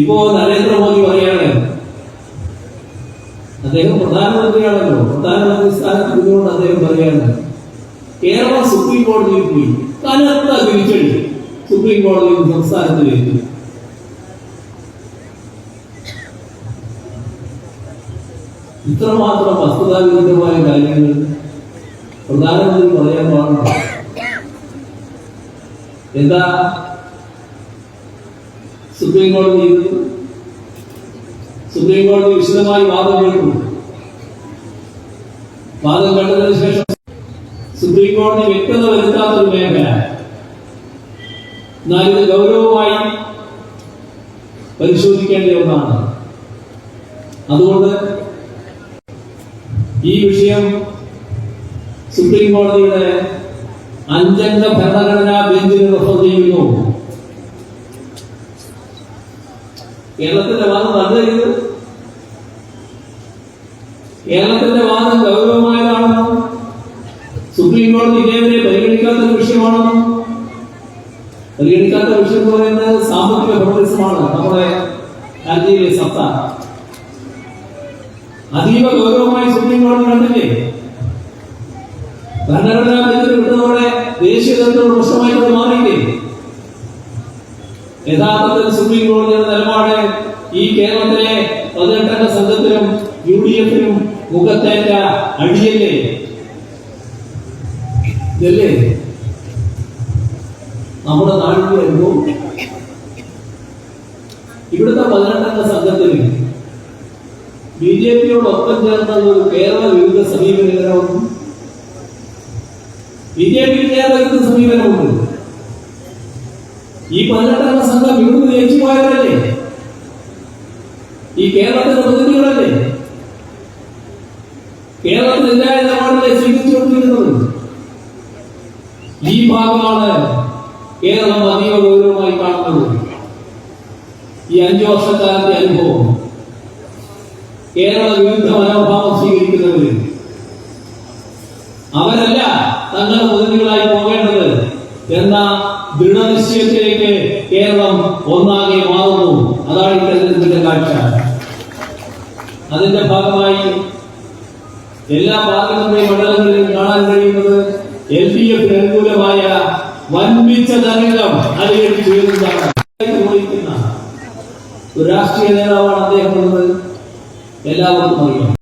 ഇപ്പോ നരേന്ദ്രമോദി പറയാണ് അദ്ദേഹം പ്രധാനമന്ത്രിയാണല്ലോ. പ്രധാനമന്ത്രി സ്ഥാനത്ത് ഇരുന്നുകൊണ്ട് അദ്ദേഹം പറയാണ് കേരള സുപ്രീം കോടതിയിൽ പോയി. കനത്ത തിരിച്ചടി സുപ്രീം കോടതിയിൽ സംസ്ഥാനത്തിലേക്ക് ഇത്രമാത്രം വസ്തുതാവിരുദ്ധമായ കാര്യങ്ങൾ പ്രധാനമന്ത്രി പറയാൻ പാടില്ല. എന്താ സുപ്രീം കോടതി സുപ്രീം കോടതി വിശദമായി വാദം കേട്ടു വാദം കണ്ടതിന് ശേഷം സുപ്രീം കോടതി വ്യക്തത വരുത്താത്തൊരു മേഖല. എന്നാൽ ഇത് ഗൗരവമായി പരിശോധിക്കേണ്ട ഒന്നാണ്. അതുകൊണ്ട് ഈ വിഷയം സുപ്രീം കോടതിയുടെ അഞ്ചംഗ ഭരണഘടനാ ബെഞ്ചിന് റെഫർ ചെയ്യുന്നു. കേരളത്തിന്റെ വാദം നല്ലത് കേരളത്തിന്റെ വാദം ഗൗരവമായതാണെന്നോ സുപ്രീം കോടതി ഇതേവരെ പരിഗണിക്കാത്ത വിഷയമാണെന്നോ പരിഗണിക്കാത്ത വിഷയം എന്ന് പറയുന്നത് സാമ്പത്തിക ഫെഡറലിസമാണ് നമ്മുടെ രാജ്യയിലെ സത്ത അതീവ ഗൗരവമായി സുപ്രീം കോടതി കണ്ടില്ലേ? ഭരണഘടനാ ബെഞ്ചിൽ വിട്ടതോടെ ദേശീയ തലത്തിലുള്ള പ്രശ്നമായി അത് മാറിയില്ലേ? യഥാർത്ഥത്തിൽ സുപ്രീം കോടതിയുടെ നിലപാട് ഈ കേരളത്തിലെ പതിനെട്ടംഗ സംഘത്തിനും യു ഡി എഫിനും മുഖത്തേറ്റ അടിയല്ലേ? ഇതല്ലേ? നമ്മുടെ നാട്ടിൽ വരുമ്പോൾ ഇവിടുത്തെ പതിനെട്ടംഗ സംഘത്തിൽ ബി ജെ പിയോടൊപ്പം ചേർന്ന ഒരു കേരള വിരുദ്ധ സമീപനവും ബി ജെ പി കേരള വിരുദ്ധ സമീപനമുണ്ട്. ഈ പതിനെട്ടംഗ സംഘം ഇവിടുന്ന് ജയിച്ചു പോയവരല്ലേ? ഈ കേരളത്തിന്റെ പ്രതിനിധികളല്ലേ? കേരളത്തിനെതിരായ നിലപാടിലെ സ്വീകരിച്ചുകൊണ്ടിരിക്കുന്നത്. ഈ ഭാഗമാണ് കേരളം അതീവ ഗൗരവമായി കാണുന്നത്. ഈ അഞ്ചു വർഷക്കാലത്തെ അനുഭവം. കേരള വിരുദ്ധ മനോഭാവം സ്വീകരിക്കുന്നവര്. അവരല്ല തങ്ങളുടെ പ്രതിനിധികളായി പോകേണ്ടത്. എന്ന ദൃഢനിശ്ചയത്തിലേക്ക് കേരളം ഒന്നാകെ മാറുന്നു. അതാണ് ഈ തെരഞ്ഞെടുപ്പിന്റെ കാഴ്ച. അതിന്റെ ഭാഗമായി എല്ലാ പാർലമെന്റ് മണ്ഡലങ്ങളിലും കാണാൻ കഴിയുന്നത് എൽ ഡി എഫിന് അനുകൂലമായ വൻപിച്ച തരംഗം അലയടിച്ചു വരുന്നതാണ് ഒരു രാഷ്ട്രീയ നേതാവാണ് അദ്ദേഹം എന്നത് എല്ലാവർക്കും അറിയാം.